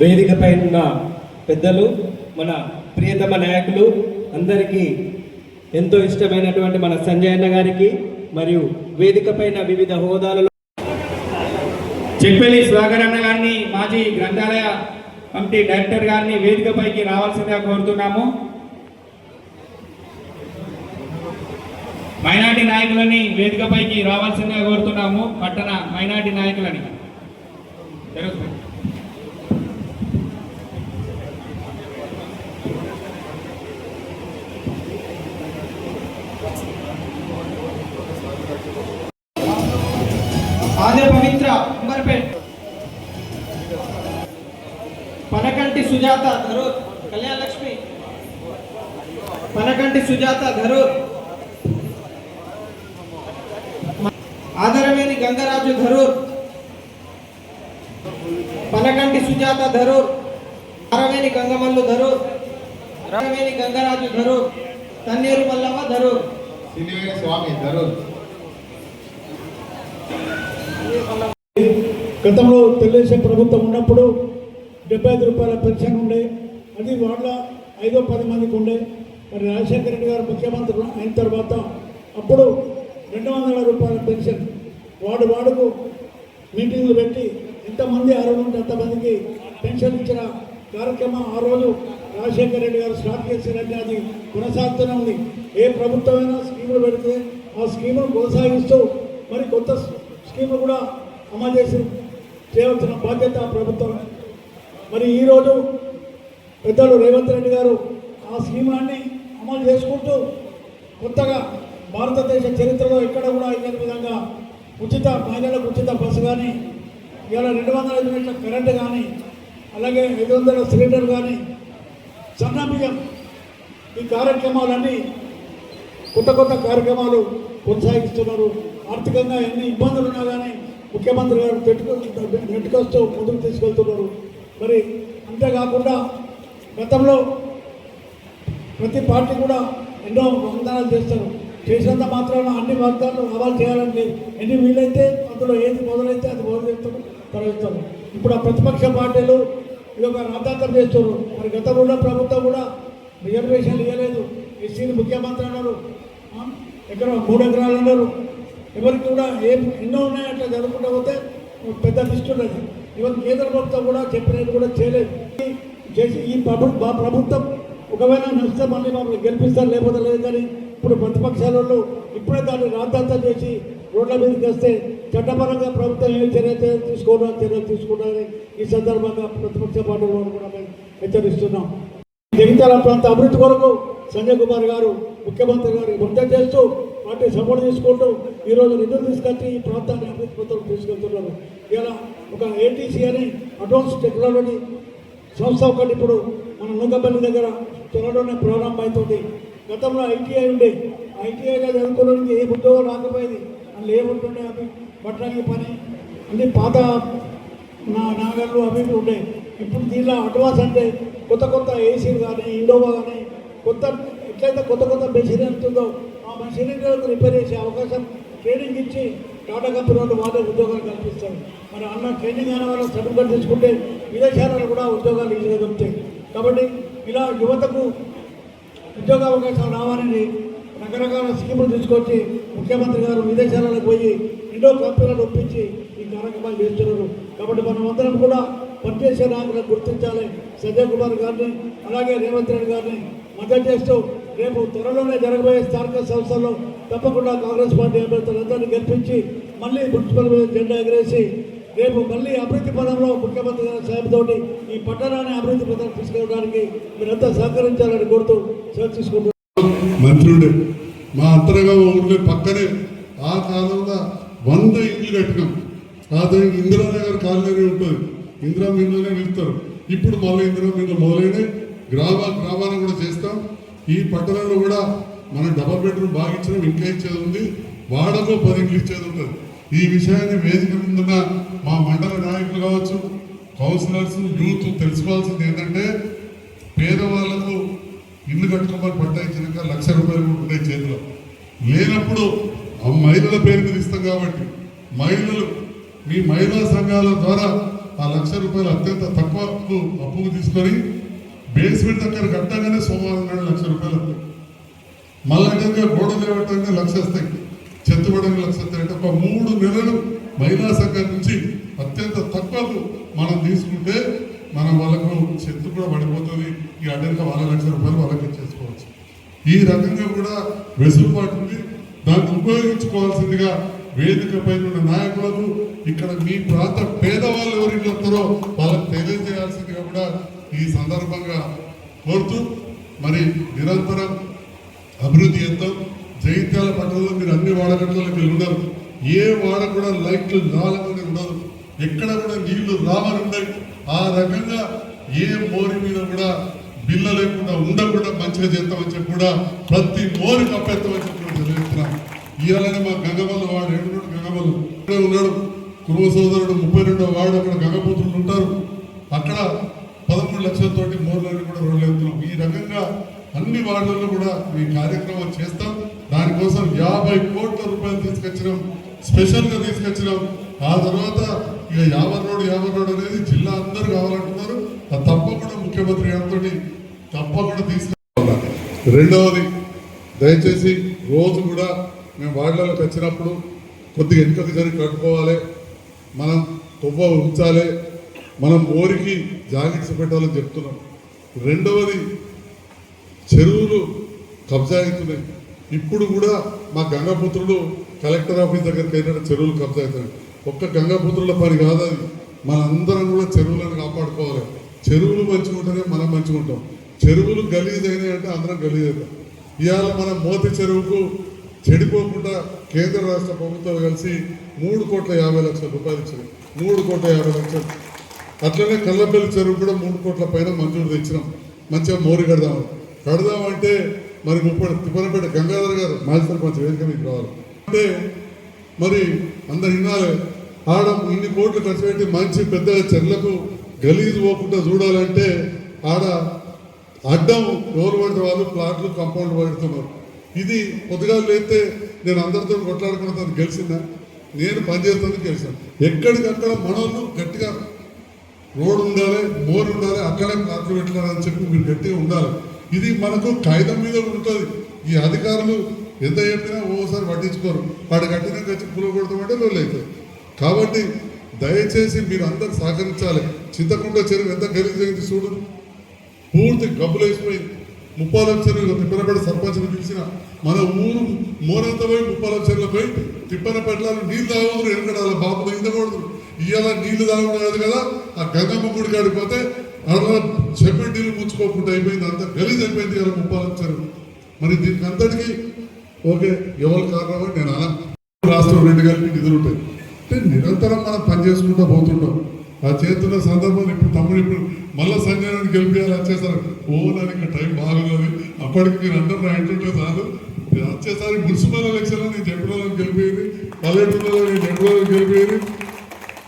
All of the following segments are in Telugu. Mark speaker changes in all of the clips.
Speaker 1: వేదికపై ఉన్న పెద్దలు మన ప్రియతమ నాయకులు అందరికీ ఎంతో ఇష్టమైనటువంటి మన సంజయ్ అన్న గారికి మరియు వేదికపైన వివిధ హోదాలలో
Speaker 2: చెప్పేలి స్వాగర్ అన్న గారిని మాజీ గ్రంథాలయ కమిటీ డైరెక్టర్ గారిని వేదికపైకి రావాల్సిందిగా కోరుతున్నాము. మైనార్టీ నాయకులని వేదికపైకి రావాల్సిందిగా కోరుతున్నాము పట్టణ మైనార్టీ నాయకులని. జరుగుతుంది
Speaker 3: పవిత్ర పనకంటి సుజాత ధరూర్ కళ్యాణ లక్ష్మి పనకంటి సుజాత ధరూర్. ఆదరవేని గంగరాజు ధరూర్ పనకంటి సుజాత ధరూర్ ఆరవేని గంగమల్లు ధరూర్ ఆరవేని గంగరాజు ధరూర్ తన్నీరు మల్లవ్వ ధరూర్.
Speaker 4: సినివేని స్వామి ధరూర్.
Speaker 5: గతంలో తెలుగుదేశం ప్రభుత్వం ఉన్నప్పుడు డెబ్బై ఐదు రూపాయల పెన్షన్ ఉండే అది వాళ్ళ ఐదో పది మందికి ఉండే. మరి రాజశేఖర రెడ్డి గారు ముఖ్యమంత్రి అయిన తర్వాత అప్పుడు రెండు వందల రూపాయల పెన్షన్ వాడు వాడుకు మీటింగ్లు పెట్టి ఎంతమంది అర్హులుంటే అంతమందికి పెన్షన్ ఇచ్చిన కార్యక్రమం ఆ రోజు రాజశేఖర రెడ్డి గారు స్టార్ట్ చేశారంటే అది కొనసాగుతూనే ఉంది. ఏ ప్రభుత్వమైనా స్కీములు పెడితే ఆ స్కీమును కొనసాగిస్తూ మరి కొత్త స్కీములు కూడా అమలు చేసి చేయవలసిన బాధ్యత ప్రభుత్వం. మరి ఈరోజు పెద్దలు రేవంత్ రెడ్డి గారు ఆ స్కీములన్నీ అమలు చేసుకుంటూ కొత్తగా భారతదేశ చరిత్రలో ఎక్కడ కూడా అయిన విధంగా ఉచిత మహిళలకు ఉచిత బస్సు కానీ ఇవాళ రెండు వందల యూనిట్ల కరెంట్ కానీ అలాగే ఐదు వందల సిలిండర్ కానీ సన్నబియ్యం ఈ కార్యక్రమాలన్నీ కొత్త కొత్త కార్యక్రమాలు కొనసాగిస్తున్నారు. ఆర్థికంగా ఎన్ని ఇబ్బందులు ఉన్నా కానీ ముఖ్యమంత్రి గారు పెట్టుకు నెట్టుకొస్తూ ముందుకు తీసుకెళ్తున్నారు. మరి అంతేకాకుండా గతంలో ప్రతి పార్టీ కూడా ఎన్నో వాగ్దానాలు చేస్తారు. చేసినంత మాత్రాన అన్ని వాగ్దానాలు అమలు చేయాలని ఎన్ని వీలైతే అందులో ఏది మొదలైతే అది మొదలు చేస్తారు తరలిస్తారు ఇప్పుడు ఆ ప్రతిపక్ష పార్టీలు ఇది ఒక రాద్ధాంతం చేస్తున్నారు. మరి గతంలో ఉన్న ప్రభుత్వం కూడా రిజర్వేషన్ ఇవ్వలేదు ఎస్సీని ముఖ్యమంత్రి అన్నారు. ఎక్కడ మూడు ఎకరాలు అన్నారు. ఎవరికి కూడా ఏం ఎన్నో ఉన్నాయి అట్లా జరుగుకుంటూ పోతే పెద్ద లిస్ట్ ఇవన్న కేంద్ర ప్రభుత్వం కూడా చెప్పినట్టు కూడా చేయలేదు. చేసి ఈ ప్రభుత్వం ప్రభుత్వం ఒకవేళ నష్టం మళ్ళీ మమ్మల్ని గెలిపిస్తారు లేకపోతే లేదు కానీ ఇప్పుడు ప్రతిపక్షాల వాళ్ళు ఇప్పుడే దాన్ని రాద్ధాంతం చేసి రోడ్ల మీదకి వస్తే చట్టపరంగా ప్రభుత్వం ఏ చర్య తీసుకోవడం చర్యలు తీసుకున్నారని ఈ సందర్భంగా ప్రతిపక్ష పార్టీల వాళ్ళు కూడా మేము హెచ్చరిస్తున్నాం. జగిత్యాల ప్రాంత అభివృద్ధి కొరకు సంజయ్ కుమార్ గారు ముఖ్యమంత్రి గారు మద్దతు చేస్తూ పార్టీ సపోర్ట్ తీసుకుంటూ ఈరోజు నిధులు తీసుకొచ్చి ఈ ప్రాంతాన్ని అభివృద్ధి పత్రం తీసుకెళ్తున్నారు ఇలా ఒక ఏటీసీ అని అడ్వాన్స్ టెక్నాలజీ సంస్థ ఒకటి ఇప్పుడు మన నూకపల్లి దగ్గర త్వరలోనే ప్రారంభమవుతుంది గతంలో ఐటీఐ ఉండే. ఐటీఐగా చదువుకోవడానికి ఏ ఉద్యోగం రాకపోయేది. అందులో ఏముంటుండే అవి? బట్టలకి పని. అన్ని పాత నా నాగళ్ళు అవి ఉండే. ఇప్పుడు దీనిలో అడ్వాన్స్ అంటే కొత్త కొత్త ఏసీలు కానీ ఇండోవా కానీ కొత్త ఎట్లయితే కొత్త కొత్త మెషిన్ ఉంటుందో ఆ మెషినరీలకు రిపేర్ చేసే అవకాశం ట్రైనింగ్ ఇచ్చి టాటా కంపెనీ వాళ్ళు వాళ్ళే ఉద్యోగాలు కల్పిస్తారు. మరి అన్న ట్రైనింగ్ అయిన వాళ్ళు సర్టిఫికేట్ తీసుకుంటే విదేశాలలో కూడా ఉద్యోగాలు ఈజీగా దొరుకుతాయి కాబట్టి ఇలా యువతకు ఉద్యోగ అవకాశాలు రావాలని రకరకాల స్కీములు తీసుకొచ్చి ముఖ్యమంత్రి గారు విదేశాలకు పోయి ఎన్నో కంపెనీలను ఒప్పించి ఈ కార్యక్రమాలు చేస్తున్నారు. కాబట్టి మనం అందరం కూడా పనిచేసే నాయకులను గుర్తించాలి. సంజయ్ కుమార్ గారిని అలాగే రేవంత్ రెడ్డి గారిని మద్దతు చేస్తూ రేపు త్వరలోనే జరగబోయే స్థానిక సంస్థల్లో తప్పకుండా కాంగ్రెస్ పార్టీ అభ్యర్థులందరినీ గెలిపించి మళ్ళీ మున్సిపల్ మీద జెండా ఎగరేసి రేపు మళ్ళీ అభివృద్ధి పదంలో ముఖ్యమంత్రి సాహెబ్తోటి ఈ పట్టణాన్ని అభివృద్ధి పథం తీసుకెళ్ళడానికి మీరంతా సహకరించాలని కోరుతూ సెలవు తీసుకుంటున్నాను
Speaker 6: మంత్రుడు మా అంతరంగా ఉండే పక్కనే ఆ కాలంలో వంద ఇల్లు కట్టినాం. ఆ ఇందిరానగర్ కాలనీ ఉంటుంది. ఇందిరా మీదనే వెళ్తారు ఇప్పుడు మళ్ళీ ఇందిరా మీద మొదలైన గ్రామ గ్రామాన్ని కూడా చేస్తాం. ఈ పట్టణంలో కూడా మనం డబల్ బెడ్రూమ్ బాగా ఇచ్చినాం ఇంకా ఇచ్చేది ఉంది. వాడలో పది ఇండ్లు ఇచ్చేది ఉంటుంది. ఈ విషయాన్ని వేదిక ముందున్న మా మండల నాయకులు కావచ్చు కౌన్సిలర్స్ యూత్ తెలుసుకోవాల్సింది ఏంటంటే పేదవాళ్ళకు ఇల్లు కట్టుకోమని పట్టాయించినాక లక్ష రూపాయలు కూడా ఉంటాయి చేతిలో. లేనప్పుడు ఆ మహిళల పేరు మీద ఇస్తాం కాబట్టి మహిళలు మీ మహిళా సంఘాల ద్వారా ఆ లక్ష రూపాయలు అత్యంత తక్కువ అప్పు అప్పుకు తీసుకొని బేస్మెంట్ దగ్గర కట్టగానే సోమవారం నాడు లక్ష రూపాయలు వస్తాయి. మళ్ళా ఇంకా గోడ లేవటానికి లక్ష వస్తాయి. చెత్తబడని లక్ష అంటే ఒక మూడు నెలలు మహిళా సంఘం నుంచి అత్యంత తక్కువ మనం తీసుకుంటే మనం వాళ్ళకు చెత్త కూడా పడిపోతుంది. ఈ అడ్డంగా వాళ్ళ లక్ష రూపాయలు వాళ్ళకి ఇచ్చేసుకోవచ్చు. ఈ రకంగా కూడా వెసులుబాటు ఉంది. దాన్ని ఉపయోగించుకోవాల్సిందిగా వేదికపై ఉన్న నాయకులకు ఇక్కడ మీ ప్రాంత పేదవాళ్ళు ఎవరికి వస్తారో వాళ్ళకి తెలియజేయాల్సిందిగా కూడా ఈ సందర్భంగా కోరుతూ మరి నిరంతరం అభివృద్ధి చేద్దాం. జైత్యాల పట్టణంలో మీరు అన్ని వాడకట్లకి ఉన్నారు ఏ వాడ కూడా లైట్లు రాలని ఉండదు. ఎక్కడ కూడా నీళ్ళు రావని ఉండవు ఆ రకంగా ఏ మోరి మీద కూడా బిల్ల లేకుండా ఉండకుండా మంచిగా చేస్తామని చెప్పి కూడా ప్రతి మోరి కప్పెత్తామని చెప్పి కూడా తెలియజేస్తున్నాం. ఇవాళనే మా గంగమల్ల వాడు ఏడున్నాడు గంగమల్లు ఇక్కడే ఉన్నాడు. కురువ సోదరుడు ముప్పై రెండో వాడు అక్కడ గంగపుత్రులు ఉంటారు. అక్కడ పదమూడు లక్షలతోటి మోర్లని కూడా రోజులెత్తున్నాం ఈ రకంగా అన్ని వార్డుల్లో కూడా ఈ కార్యక్రమం చేస్తాం. దానికోసం యాభై కోట్ల రూపాయలు తీసుకొచ్చినాం. స్పెషల్గా తీసుకొచ్చినాం. ఆ తర్వాత ఇక యావర్ రోడ్ యావర్ రోడ్ అనేది జిల్లా అందరూ కావాలంటున్నారు. అది తప్పకుండా ముఖ్యమంత్రి గారితో తప్పకుండా తీసుకురావాలి రెండవది దయచేసి రోజు కూడా మేము వార్డులకు వచ్చినప్పుడు కొద్దిగా వెనుకకు జరిగి కట్టుకోవాలి మనం తువ్వ ఉంచాలి. మనం ఓరికి జాగ్రత్త పెట్టాలని చెప్తున్నాం. రెండవది చెరువులు కబ్జాగుతున్నాయి ఇప్పుడు కూడా మా గంగాపుత్రులు కలెక్టర్ ఆఫీస్ దగ్గరికి వెళ్ళిన చెరువులు కబ్జా అవుతున్నాయి ఒక్క గంగాపుత్రుల పని కాదు అది. మనందరం కూడా చెరువులను కాపాడుకోవాలి. చెరువులు మంచిగా ఉంటేనే మనం మంచిగా ఉంటాం. చెరువులు గలీజ్ అంటే అందరం గలీజ్ ఇవాళ మన మోతి చెరువుకు చెడిపోకుండా కేంద్ర రాష్ట్ర ప్రభుత్వాలు కలిసి మూడు కోట్ల యాభై లక్షల రూపాయలు ఇచ్చినాయి. మూడు కోట్ల యాభై లక్షలు. అట్లనే కల్లపల్లి చెరువు కూడా మూడు కోట్ల పైన మంజూరు తెచ్చినాం. మంచిగా మోరి కడదాం కడదామంటే మరి ముప్పై తిప్పలపేట గంగాధర్ గారు మాజీ సర్పంచ్ వేదిక మీకు రావాలి. అంటే మరి అందరు వినాలి ఆడ ఇన్ని కోట్లు ఖర్చు పెట్టి మంచి పెద్ద చెర్లకు గలీజు పోకుండా చూడాలంటే ఆడ అడ్డం ఎవరు పడితే వాళ్ళు ప్లాట్లు కంపౌండ్ పడుతున్నారు ఇది పొద్దుగా లేతే నేను అందరితో కొట్లాడుకున్న గెలిచిందా? నేను పనిచేస్తుంది గెలిచాను. ఎక్కడికక్కడ మనోళ్ళు గట్టిగా రోడ్ ఉండాలి మోర్ ఉండాలి అక్కడే ప్లాట్లు పెట్టాలని చెప్పి మీరు గట్టిగా ఉండాలి. ఇది మనకు కాగితం మీద ఉంటుంది. ఈ అధికారులు ఎంత చెప్పినా ఓసారి పట్టించుకోరు. వాడు కట్టిన వచ్చి పులు కొడతామంటే రోజులు అవుతాయి కాబట్టి దయచేసి మీరు అందరు సహకరించాలి. చింతకుంట చెరువు ఎంత గెలిచింది చూడు. పూర్తి గబ్బులు వేసిపోయింది. ముప్పాలం చెరువు తిప్పనపేట సర్పంచ్ని పిలిచిన మన ఊరు మోరంత పోయి ముప్పాలం చెరువులో పోయి తిప్పనపేటలో నీళ్ళు తాగుతున్నారు ఎనకడాల బాబు ఇందకూడదు. ఇవాళ నీళ్ళు తాగడం కదా ఆ గంగమ్మ గుడి కాడిపోతే అలా చెప్పి నీళ్ళు ముంచుకోకుండా అయిపోయింది అంత గలీజ్ అయిపోయింది కదా ముప్పాలం మరి దీనికి అంతటికి ఓకే ఎవరు కారణం అని నేను అలా రాష్ట్రం రెండు కలిపి నిధులు ఉంటాయి అంటే నిరంతరం మనం పని చేసుకుంటూ పోతుంటాం. ఆ చేతున్న సందర్భం ఇప్పుడు తమ్ముడు ఇప్పుడు మళ్ళీ సంజయ్ గెలిపించాలి వచ్చేసారు. ఓ టైం బాగలేదు అప్పటికి మీరు అందరూ రాయింటుంటే చాలు వచ్చేసారి మున్సిపల్ ఎలక్షన్లో నేను చెప్పిన గెలిపోయింది పల్లెటూరులో నేను చెప్పిన గెలిపోయింది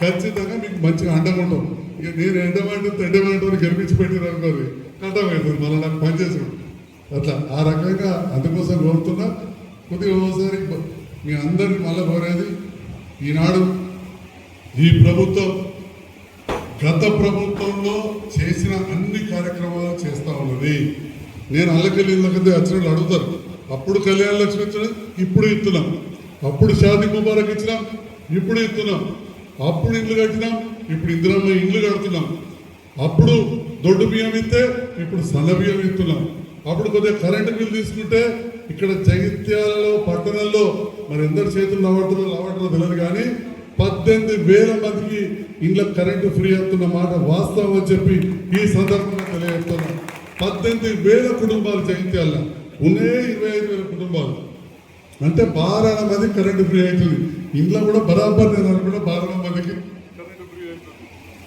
Speaker 6: ఖచ్చితంగా మీకు మంచిగా అండగా ఉంటాం. ఇక నేను ఎండమంటే తెడ్డమంటే గెలిపించి పెట్టిన అనుకోరు అర్థమవుతుంది మళ్ళీ నాకు పనిచేసాడు అట్లా ఆ రకంగా అందుకోసం కోరుతున్నా. కొద్దిగా ఒకసారి మీ అందరిని మళ్ళీ కోరేది ఈనాడు ఈ ప్రభుత్వం గత ప్రభుత్వంలో చేసిన అన్ని కార్యక్రమాలు చేస్తూ ఉన్నది. నేను అల్లకెళ్ళి ఇళ్ళకెళ్ళి వచ్చిన వాళ్ళు అడుగుతారు. అప్పుడు కళ్యాణ లక్ష్మి ఇచ్చినాం ఇప్పుడు ఇస్తున్నాం. అప్పుడు షాదీ ముబారక్ ఇచ్చినాం ఇప్పుడు ఇస్తున్నాం. అప్పుడు ఇల్లు కట్టినాం ఇప్పుడు ఇందులో ఇల్లు కడుతున్నాం. అప్పుడు దొడ్డు బియ్యం ఇస్తే ఇప్పుడు సన్న బియ్యం ఇస్తున్నాం అప్పుడు కొద్దిగా కరెంటు బిల్ తీసుకుంటే ఇక్కడ జగిత్యాలలో పట్టణంలో మరి ఎందరి చేతులు నవ్వడుతుందో నవ్వట్లో తెలియదు కానీ పద్దెనిమిది వేల మందికి ఇంట్లో కరెంటు ఫ్రీ అవుతున్న మాట వాస్తవం అని చెప్పి ఈ సందర్భంగా తెలియజేస్తున్నాం. పద్దెనిమిది వేల కుటుంబాలు జగిత్యాల ఉన్నే ఇరవై ఐదు వేల కుటుంబాలు. అంటే బారాల మంది కరెంటు ఫ్రీ అవుతుంది. ఇంట్లో కూడా బరాబర్ నేను అనుకుంటే బారాల మందికి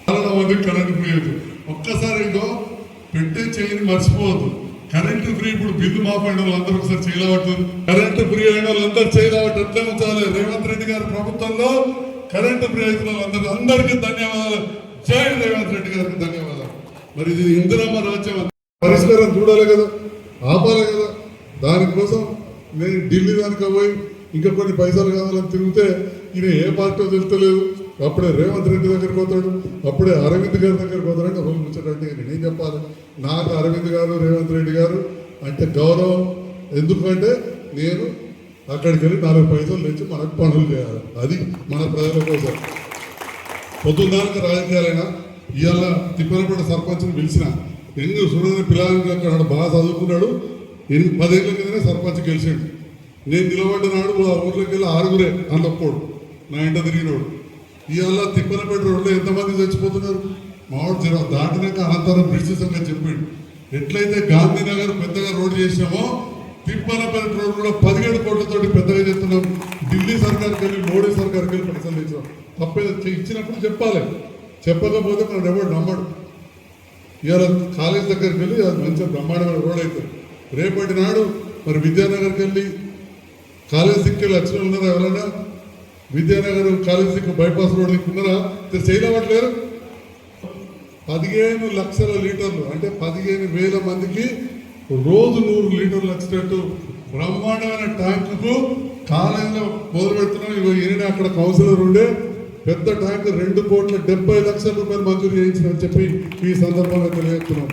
Speaker 6: కరెంటు మందికి కరెంటు ఫ్రీ అవుతుంది ఒక్కసారి ఇంకో పెట్టే చేయని మర్చిపోవద్దు. కరెంటు ఫ్రీ ఇప్పుడు బిల్లు మాపైన వాళ్ళందరూ ఒకసారి చేయలేవట్లేదు కరెంటు ఫ్రీ అయిన వాళ్ళందరూ చేయలేవట్టు ఎట్లా ఉంచాలి. రేవంత్ రెడ్డి గారి ప్రభుత్వంలో కరెంటు ఫ్రీ అయిన వాళ్ళందరూ అందరికీ ధన్యవాదాలు. జై రేవంత్ రెడ్డి గారికి ధన్యవాదాలు. మరి ఇది ఇందిరమ్మ రాజ్యం పరిష్కారం చూడాలి కదా ఆపాలి కదా. దానికోసం నేను ఢిల్లీ దానికి పోయి ఇంకా కొన్ని పైసలు కావాలని తిరిగితే ఈయన ఏ పార్టీ తెలుస్తలేదు అప్పుడే రేవంత్ రెడ్డి దగ్గరికి పోతాడు. అప్పుడే అరవింద్ గారి దగ్గరికి పోతాడంటే రోజు ముచ్చటంటే నేనేం చెప్పాలి? నాకు అరవింద్ గారు రేవంత్ రెడ్డి గారు అంటే గౌరవం. ఎందుకంటే నేను అక్కడికి వెళ్ళి నాలుగు పైసలు తెచ్చి మనకు పనులు చేయాలి. అది మన ప్రజల కోసం. పొద్దున్నాక రాజకీయాలైనా ఇవాళ తిప్పనపేట సర్పంచ్ని పిలిచిన ఎంగు సురేంద్ర పిల్లలకి అక్కడ బాగా చదువుకున్నాడు. ఎన్ని పదేళ్ళ కిందనే సర్పంచ్ గెలిచాడు. నేను నిలబడ్డ నాడు ఆ ఊర్లోకి వెళ్ళి ఆరుగురే అన్నప్పుడు నా ఇంట తిరిగినోడు. ఇవాళ తిప్పనపేట రోడ్లో ఎంతమంది చచ్చిపోతున్నారు? మావాడు జర దాటినాక అనంతరం బ్రిడ్జ్ సంగతి చెప్పాడు. ఎట్లయితే గాంధీనగర్ పెద్దగా రోడ్డు చేసామో తిప్పనపేట రోడ్ కూడా పదిహేడు కోట్లతోటి పెద్దగా చేస్తున్నాం. ఢిల్లీ సర్కార్కి వెళ్ళి మోడీ సర్కార్కి వెళ్ళి పైసలు తెచ్చాం తప్పే ఇచ్చినప్పుడు చెప్పాలి. చెప్పకపోతే మనం ఎవడు నమ్మడు. ఇవాళ కాలేజ్ దగ్గరికి వెళ్ళి అది మంచిగా బ్రహ్మాండమైన రోడ్ అవుతుంది రేపటి నాడు మరి విద్యానగర్కి వెళ్ళి కాలేజ్ లక్షణం ఉన్నదా ఎవరైనా విద్యానగర్ కాలేజ్ బైపాస్ రోడ్ దిక్కు ఉన్నారా చేయలేవట్లేరు పదిహేను లక్షల లీటర్లు అంటే పదిహేను వేల మందికి రోజు నూరు లీటర్లు వచ్చినట్టు బ్రహ్మాండమైన ట్యాంకుకు కాలేజీలో మొదలు పెడుతున్నాం. ఇగో ఈయన అక్కడ కౌన్సిలర్ ఉండే. పెద్ద ట్యాంక్ రెండు కోట్ల డెబ్బై లక్షల రూపాయలు మంజూరు చేయించిన చెప్పి ఈ సందర్భంగా తెలియజేస్తున్నాం.